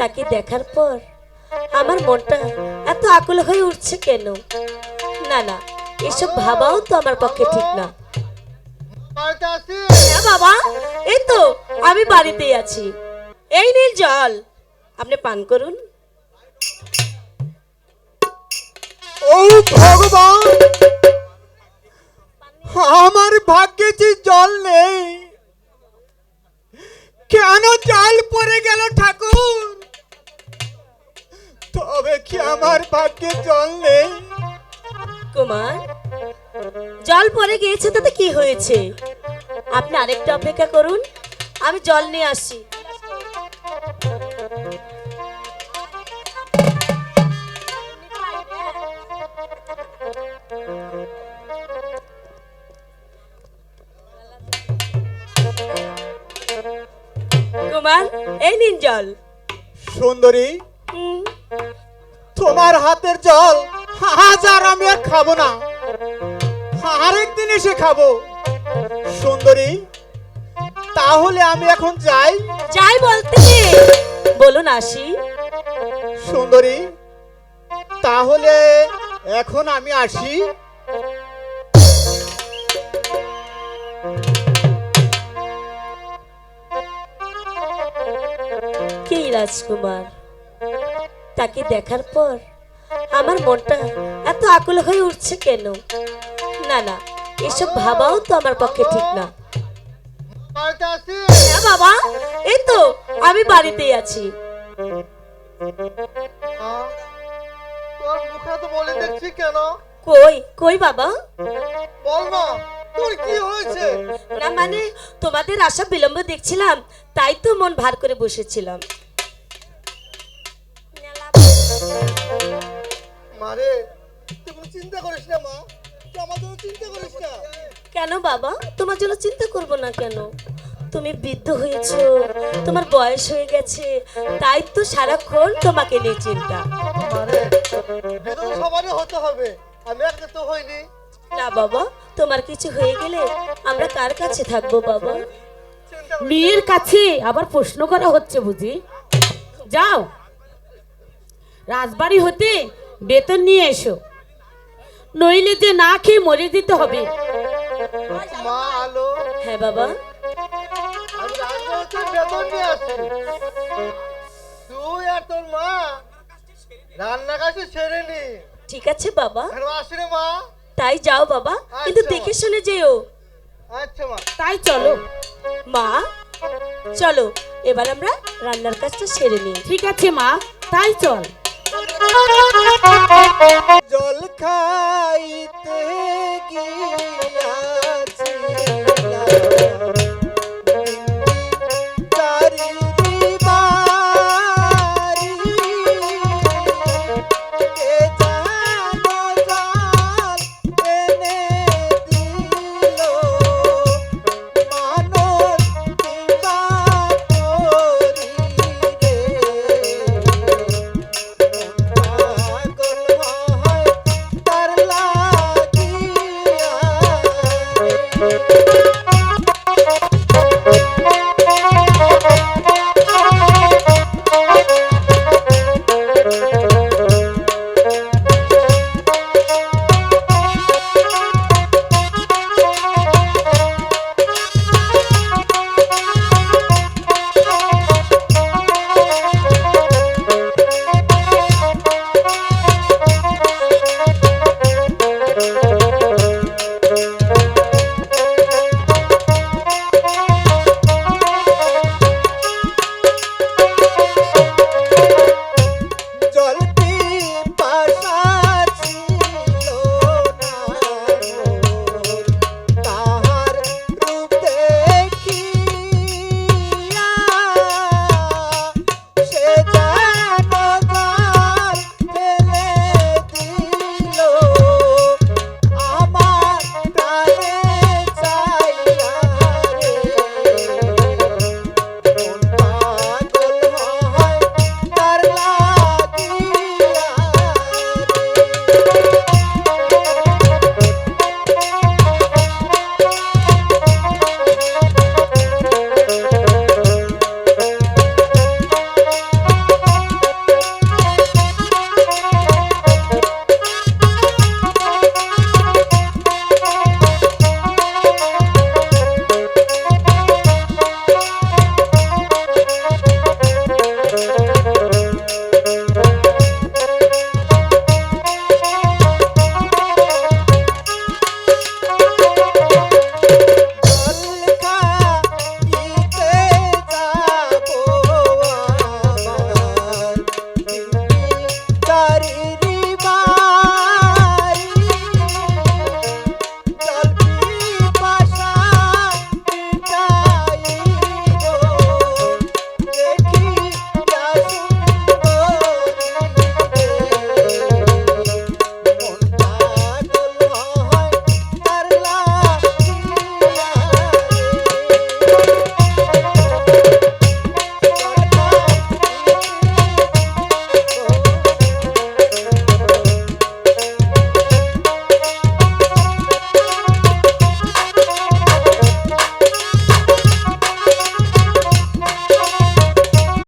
তাকে দেখার পর আমার মনটা এত আকুল হয়ে উঠছে কেন? না না, এসব ভাবাও তো আমার পক্ষে ঠিক না। বাবা এই তো আমি বাড়িতেই আছি। এই নীল জল, আপনি পান করুন। ও ভগবান! আমার ভাগ্যে যে জল নেই, কেন জল পড়ে গেল ঠাকুর? কি আমার ভাগ্যে জল নেই। কুমার জল পরে গিয়েছে তাতে কি হয়েছে? আপনি আরেকটা অপেক্ষা করুন আমি জল নিয়ে আসি। কুমার এই নিন জল। সুন্দরী তোমার হাতের জল হাজার আমি আর খাব না। আরেকদিন এসে খাব। সুন্দরী তাহলে আমি এখন যাই? যাই বলতে। বলুন আসি সুন্দরী তাহলে এখন আমি আসি। কে রাজকুমার? তাকে দেখার পর আমার মনটা এত আকুল হয়ে উঠছে কেন? না না, এসব ভাবাও তো আমার পক্ষে ঠিক না। হ্যাঁ বাবা, এই তো, আমি বাড়িতেই আছি। কই কই বাবা? না তোর কি হয়েছে না মানে তোমাদের আশা বিলম্ব দেখছিলাম, তাই তো মন ভার করে বসেছিলাম। মারে তুই কোনো চিন্তা করিস না মা তুই আমার জন্য চিন্তা করিস না। কেন বাবা? তোমার জন্য চিন্তা করব না কেন? তুমি বৃদ্ধ হয়েছো তোমার বয়স হয়ে গেছে তাই তো সারাক্ষণ তোমাকে নিয়ে চিন্তা। সবারই হতে হবে আমি একটা তো হইনি। না বাবা তোমার কিছু হয়ে গেলে আমরা কার কাছে থাকব বাবা? মেয়ের কাছে আবার প্রশ্ন করা হচ্ছে বুঝি? যাও। রাজবাড়ি হতে বেতন নিয়ে এসো। নইলে যে না খেয়ে মরে দিতে হবে। মা হ্যাঁ বাবা। তুই আর তোর মা রান্না কাছে সেরে নি। ঠিক আছে বাবা। মা? তাই যাও বাবা। কিন্তু আচ্ছা। দেখে শুনে যেও। আচ্ছা মা। তাই চলো। মা চলো। এবার আমরা রান্নার কাজটা সেরে নিই। ঠিক আছে মা। তাই চল। জল খাইতে গিয়া